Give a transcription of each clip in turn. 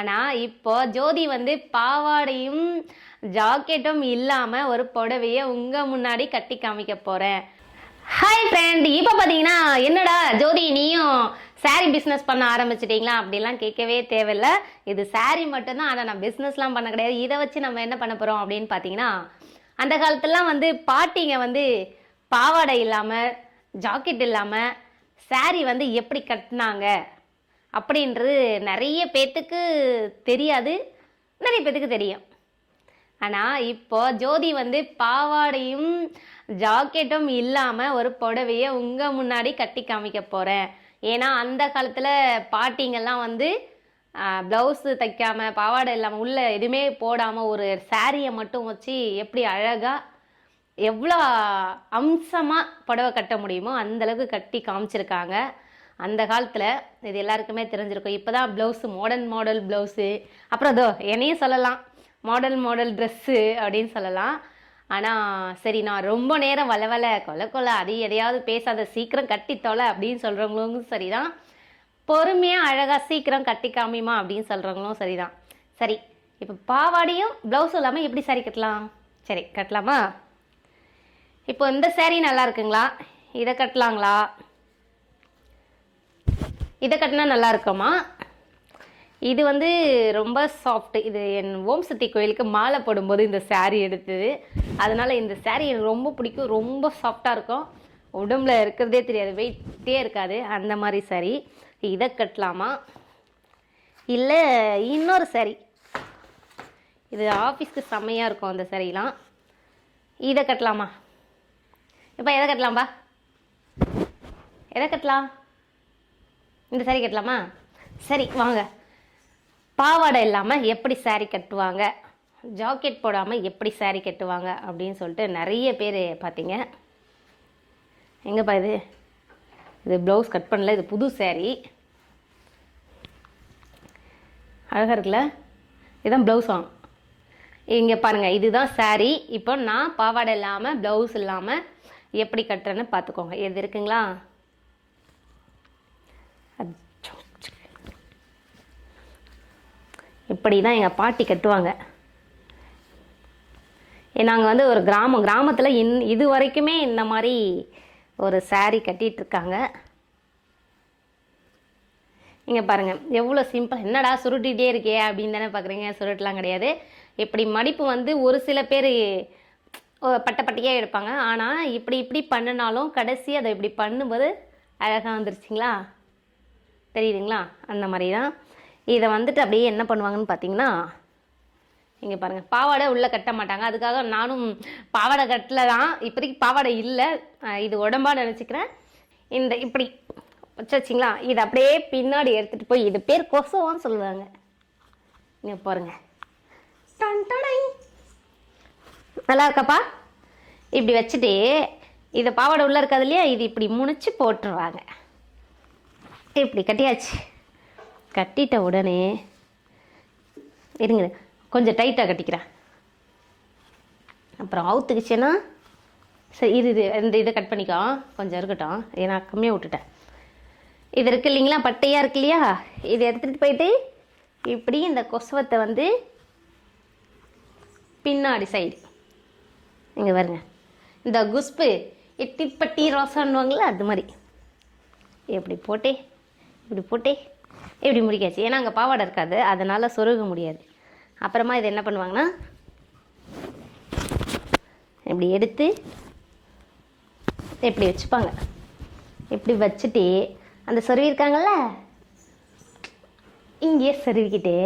ஆனால் இப்போ ஜோதி வந்து பாவாடையும் ஜாக்கெட்டும் இல்லாமல் ஒரு புடவைய உங்கள் முன்னாடி கட்டி காமிக்க போகிறேன் ஹாய் ஃப்ரெண்ட் இப்போ பார்த்தீங்கன்னா என்னடா ஜோதி நீயும் சாரீ பிஸ்னஸ் பண்ண ஆரம்பிச்சிட்டிங்களா? அப்படிலாம் கேட்கவே தேவையில்ல. இது saree மட்டும்தான் ஆனால் நான் பிஸ்னஸ்லாம் பண்ண கிடையாது. இதை வச்சு நம்ம என்ன பண்ண போகிறோம் அப்படின்னு பார்த்தீங்கன்னா அந்த காலத்துலலாம் வந்து பாட்டிங்க வந்து பாவாடை இல்லாமல் ஜாக்கெட் இல்லாமல் saree வந்து எப்படி கட்டினாங்க? அப்படின்றது நிறைய பேர்த்துக்கு தெரியாது. நிறைய பேர்த்துக்கு தெரியும். ஆனால் இப்போ ஜோதி வந்து பாவாடையும் ஜாக்கெட்டும் இல்லாமல் ஒரு புடவையை உங்கள் முன்னாடி கட்டி காமிக்க போகிறேன் ஏன்னா அந்த காலத்தில் பாட்டிங்கெல்லாம் வந்து ப்ளவுஸு தைக்காமல் பாவாடை இல்லாமல் உள்ள எதுவுமே போடாமல் ஒரு சாரியை மட்டும் வச்சு எப்படி அழகாக எவ்வளோ அம்சமாக புடவை கட்ட முடியுமோ அந்தளவுக்கு கட்டி காமிச்சிருக்காங்க. அந்த காலத்தில் இது எல்லாருக்குமே தெரிஞ்சிருக்கும். இப்போ தான் ப்ளவுஸு மாடர்ன் மாடல் ப்ளவுஸு அப்புறம் அதோ என்னையும் சொல்லலாம். மாடல் மாடல் ட்ரெஸ்ஸு அப்படின்னு சொல்லலாம். ஆனால் சரி நான் ரொம்ப நேரம் வளவல கொலை கொலை அது எதையாவது பேசாத சீக்கிரம் கட்டி தொலை அப்படின்னு சொல்கிறவங்களும் சரி தான் பொறுமையாக அழகாக சீக்கிரம் கட்டி காமிமா அப்படின்னு சொல்கிறவங்களும் சரி தான் சரி இப்போ பாவாடையும் ப்ளவுஸும் இல்லாமல் எப்படி சாரி கட்டலாம்? சரி கட்டலாமா? இப்போ இந்த சேரீ நல்லா இருக்குங்களா? இதை கட்டலாங்களா? இதை கட்டினா நல்லா இருக்குமா? இது வந்து ரொம்ப சாஃப்ட் இது என் ஓம் சக்தி கோயிலுக்கு மாலை போடும்போது இந்த சாரீ எடுத்தது. அதனால இந்த சாரீ எனக்கு ரொம்ப பிடிக்கும். ரொம்ப சாஃப்டாக இருக்கும். உடம்புல இருக்கிறதே தெரியாது. வெயிட்டே இருக்காது. அந்த மாதிரி saree. இதை கட்டலாமா? இல்லை இன்னொரு saree. இது ஆஃபீஸ்க்கு செம்மையாக இருக்கும் அந்த சரிலாம் இதை கட்டலாமா? இப்போ எதை கட்டலாம்பா? எதை கட்டலாம்? இந்த saree கட்டலாமா? சரி வாங்க. பாவாடை இல்லாமல் எப்படி saree கட்டுவாங்க? ஜாக்கெட் போடாமல் எப்படி saree கட்டுவாங்க? அப்படின்னு சொல்லிட்டு நிறைய பேர் பார்த்தீங்க எங்கேப்பா இது? இது ப்ளவுஸ் கட் பண்ணல இது புது saree. அழகாக இருக்குல்ல? இதுதான் ப்ளவுஸாம் இங்கே பாருங்கள் இதுதான் saree. இப்போ நான் பாவாடை இல்லாமல் ப்ளவுஸ் இல்லாமல் எப்படி கட்டுறேன்னு பார்த்துக்கோங்க எது இருக்குங்களா? இப்படி தான் எங்கள் பாட்டி கட்டுவாங்க. நாங்கள் வந்து ஒரு கிராமம் கிராமத்தில் இன் இது வரைக்குமே இந்த மாதிரி ஒரு சாரீ கட்டிகிட்ருக்காங்க இருக்காங்க. இங்கே பாருங்கள் எவ்வளோ சிம்பிள் என்னடா சுருட்டிகிட்டே இருக்கே அப்படின்னு தானே பார்க்குறீங்க சுருட்டலாம் கிடையாது. இப்படி மடிப்பு வந்து ஒரு சில பேர் பட்டை பட்டையாக எடுப்பாங்க. ஆனால் இப்படி இப்படி பண்ணினாலும் கடைசி அதை இப்படி பண்ணும்போது அழகாக வந்துருச்சுங்களா? தெரியுதுங்களா? அந்த மாதிரி தான் இதை வந்துட்டு அப்படியே என்ன பண்ணுவாங்கன்னு பார்த்தீங்கன்னா இங்கே பாருங்கள் பாவாடை உள்ளே கட்ட மாட்டாங்க. அதுக்காக நானும் பாவாடை கட்டல தான் இப்போதைக்கு பாவாடை இல்லை. இது உடம்பா நினச்சிக்கிறேன். இந்த இப்படி வச்சாச்சிங்களா? இது அப்படியே பின்னாடி எடுத்துகிட்டு போய் இது பேர் கொசுவான்னு சொல்லுவாங்க. இங்கே பாருங்க. நல்லா இருக்காப்பா. இப்படி வச்சுட்டு இது பாவாடை உள்ளே இருக்காது இல்லையா? இது இப்படி முடிச்சு போட்டுருவாங்க. இப்படி கட்டியாச்சு. கட்டிட்ட உடனே இருங்க கொஞ்சம் டைட்டாக கட்டிக்கிறேன். அப்புறம் அவுத்துக்குச்சுன்னா சரி இது இது இந்த இதை கட் பண்ணிக்கோ. கொஞ்சம் இருக்கட்டும். ஏன்னா கம்மியாக விட்டுட்டேன். இது இருக்கு இல்லைங்களா? பட்டையாக இருக்கு இல்லையா? இதை எடுத்துகிட்டு போயிட்டு இப்படி இந்த கொசுவத்தை வந்து பின்னாடி சைடு இங்கே பாருங்க. இந்த குஸ்பு எட்டிப்பட்டி ரோசான்னுவாங்களே அது மாதிரி. இப்படி போட்டே இப்படி போட்டே இப்படி முடிக்காச்சு. ஏன்னா அங்கே பாவாடை இருக்காது. அதனால் சொருக முடியாது. அப்புறமா இது என்ன பண்ணுவாங்கன்னா இப்படி எடுத்து இப்படி வச்சுப்பாங்க. இப்படி வச்சுட்டு அந்த சொருகிருக்காங்கல்ல இங்கேயே சொருவிக்கிட்டு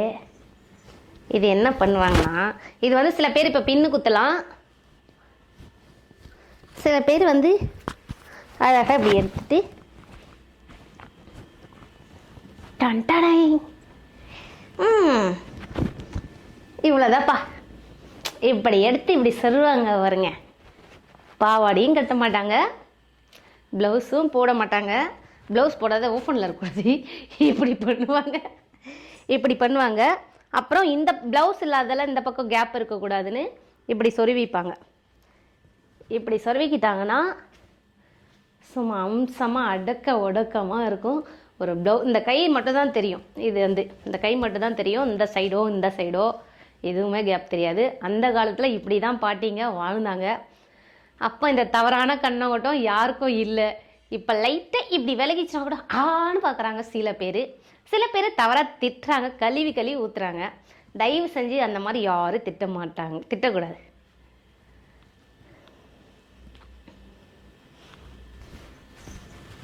இது என்ன பண்ணுவாங்கன்னா இது வந்து சில பேர் இப்போ பின்னு குத்தலாம். சில பேர் வந்து அழகாக இப்படி எடுத்துட்டு டன்டடை. ம். இவ்வளோதாப்பா இப்படி எடுத்து இப்படி சொல்லுவாங்க வருங்க பாவாடையும் கட்ட மாட்டாங்க. ப்ளவுஸும் போட மாட்டாங்க. ப்ளவுஸ் போடாத ஓப்பனில் இருக்கக்கூடாது. இப்படி பண்ணுவாங்க. இப்படி பண்ணுவாங்க. அப்புறம் இந்த ப்ளவுஸ் இல்லாதெல்லாம் இந்த பக்கம் கேப் இருக்கக்கூடாதுன்னு இப்படி சொருவிப்பாங்க. இப்படி சொருவிக்கிட்டாங்கன்னா சும்மா அம்சமாக அடக்க ஒடக்கமாக இருக்கும். ஒரு ப்ளவு இந்த கை மட்டும் தான் தெரியும். இது வந்து இந்த கை மட்டும் தான் தெரியும். இந்த சைடோ இந்த சைடோ எதுவுமே கேப் தெரியாது. அந்த காலத்தில் இப்படி தான் பாட்டிங்க வாழ்ந்தாங்க. அப்போ இந்த தவறான கண்ணோட்டம் யாருக்கும் இல்லை. இப்போ லைட்டாக இப்படி விலகிச்சுனா கூட ஆன்னு பார்க்குறாங்க சில பேர். சில பேர் தவறாக திட்டுறாங்க கழுவி கழுவி ஊற்றுறாங்க தயவு செஞ்சு அந்த மாதிரி யாரும் திட்ட மாட்டாங்க திட்டக்கூடாது.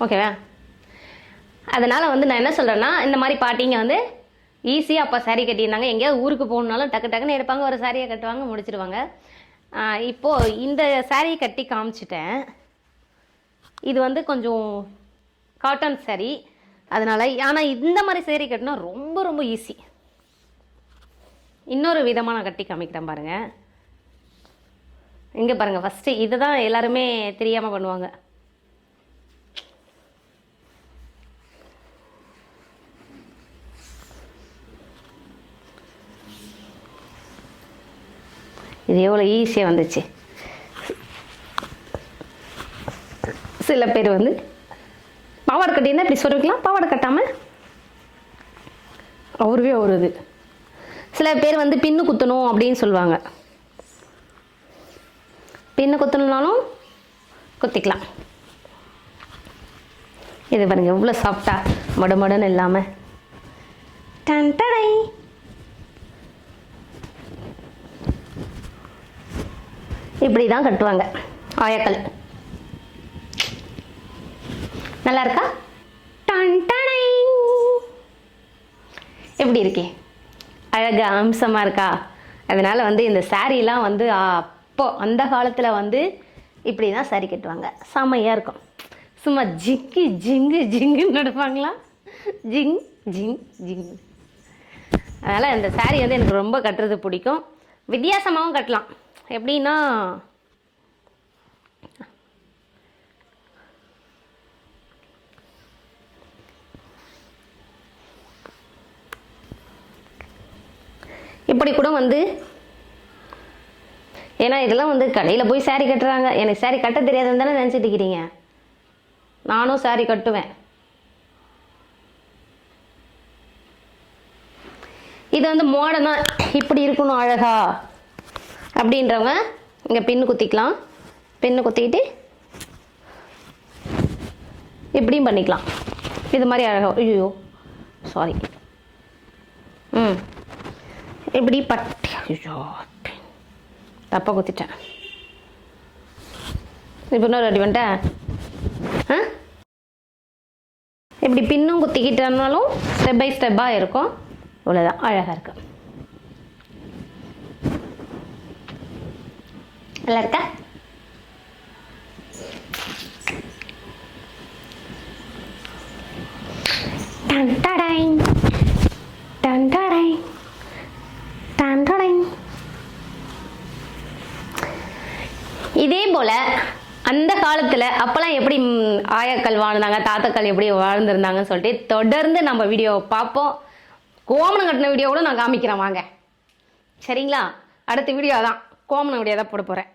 ஓகேவா அதனால் வந்து நான் என்ன சொல்கிறேன்னா இந்த மாதிரி பாட்டிங்க வந்து ஈஸியாக அப்போ சாரீ கட்டியிருந்தாங்க. எங்கேயாவது ஊருக்கு போகணுனாலும் டக்கு டக்குன்னு எடுப்பாங்க ஒரு சாரியை கட்டுவாங்க முடிச்சிடுவாங்க இப்போது இந்த சாரியை கட்டி காமிச்சிட்டேன். இது வந்து கொஞ்சம் காட்டன் saree. அதனால் ஆனால் இந்த மாதிரி சேரீ கட்டினா ரொம்ப ரொம்ப ஈஸி இன்னொரு விதமாக நான் கட்டி காமிக்கிறேன் பாருங்கள் இங்கே பாருங்கள் ஃபஸ்ட்டு இதுதான் எல்லாருமே தெரியாமல் பண்ணுவாங்க. இது எவ்வளோ ஈஸியாக வந்துச்சு. சில பேர் வந்து பாவாடை கட்டினா இப்படி சொல்லிக்கலாம் பாவாடை கட்டாமல் அவருவே ஒரு இது சில பேர் வந்து பின்னு குத்தணும் அப்படின்னு சொல்லுவாங்க. பின்னு குத்தணும்னாலும் குத்திக்கலாம். இது பாருங்க எவ்வளோ சாஃப்டா மடுமடுன்னு இல்லாமல் டன் இப்படி தான் கட்டுவாங்க. ஆயக்கல். நல்லா இருக்கா டன் டனை. எப்படி இருக்கே? அழகு அம்சமாக இருக்கா? அதனால் வந்து இந்த சாரீலாம் வந்து அப்போ அந்த காலத்தில் வந்து இப்படி தான் சாரி கட்டுவாங்க. செமையாக இருக்கும். சும்மா ஜிங்கு ஜிங்கு ஜிங்குன்னு நடப்பாங்களா? ஜிங் ஜிங் ஜிங். அதனால் இந்த saree வந்து எனக்கு ரொம்ப கட்டுறது பிடிக்கும். வித்தியாசமாகவும் கட்டலாம். எப்படின்னா இப்படி கூட வந்து ஏன்னா இதெல்லாம் வந்து கடையில் போய் saree கட்டுறாங்க. எனக்கு saree கட்ட தெரியாதுன்னு தானே நினச்சிட்டு இருக்கிறீங்க. நானும் saree கட்டுவேன். இது வந்து மோடனா இப்படி இருக்கணும் அழகா. அப்படின்றவங்க இங்கே பின்னு குத்திக்கலாம். பின்னு குத்திக்கிட்டு இப்படியும் பண்ணிக்கலாம். இது மாதிரி அழகாக ஐயோ சாரி ம். இப்படி பட்டி ஐயோ தப்பாக குத்திட்டேன். இப்போ இன்னொரு அடி வந்துட்டேன். ஆ? இப்படி பின்னும் குத்திக்கிட்டனாலும் ஸ்டெப் பை ஸ்டெப்பாக இருக்கும். இவ்வளோதான் அழகாக இருக்குது நல்லா இருக்கா? டன் டடை டன் இதே போல அந்த காலத்தில் அப்போல்லாம் எப்படி ஆயாக்கள் வாழ்ந்தாங்க தாத்தாக்கள் எப்படி வாழ்ந்திருந்தாங்கன்னு சொல்லிட்டு தொடர்ந்து நம்ம வீடியோவை பார்ப்போம். கோமணம் கட்டின வீடியோ கூட நான் காமிக்கிறேன் வாங்க. சரிங்களா? அடுத்த வீடியோ தான் கோமணம் வீடியோ தான் போட போகிறேன்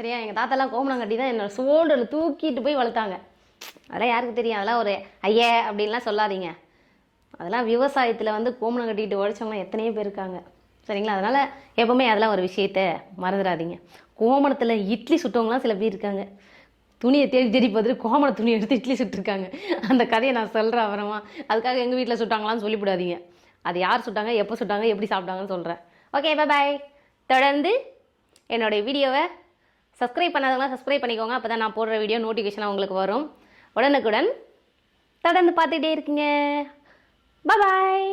சரியா? எங்கள் தாத்தாலாம் கோமணம் கட்டி தான் என்னோட சோல்டரில் தூக்கிட்டு போய் வளர்த்தாங்க. அதெல்லாம் யாருக்கு தெரியும்? அதெல்லாம் ஒரு ஐய அப்படின்லாம் சொல்லாதீங்க. அதெல்லாம் விவசாயத்தில் வந்து கோமணம் கட்டிக்கிட்டு உழைச்சவங்களாம் எத்தனையோ பேர் இருக்காங்க. சரிங்களா? அதனால் எப்போவுமே அதெல்லாம் ஒரு விஷயத்த மறந்துடாதீங்க. கோமணத்தில் இட்லி சுட்டவங்களாம் சில பேர் இருக்காங்க. துணியை தேடி தேடி பார்த்துட்டு கோமண துணி எடுத்து இட்லி சுட்டிருக்காங்க. அந்த கதையை நான் சொல்கிறேன் அப்புறமா. அதுக்காக எங்கள் வீட்டில் சுட்டாங்களான்னு சொல்லிவிடாதீங்க. அது யார் சுட்டாங்க எப்போ சுட்டாங்க எப்படி சாப்பிட்டாங்கன்னு சொல்கிறேன் ஓகே பாய் தொடர்ந்து என்னுடைய வீடியோவை சப்ஸ்கிரைப் பண்ணாதவங்களாம் சப்ஸ்கிரைப் பண்ணிக்கோங்க. அப்போ தான் நான் போடுற வீடியோ நோட்டிஃபிகேஷனாக உங்களுக்கு வரும். உடனுக்குடன் தொடர்ந்து பார்த்துக்கிட்டே இருக்குங்க. பாய்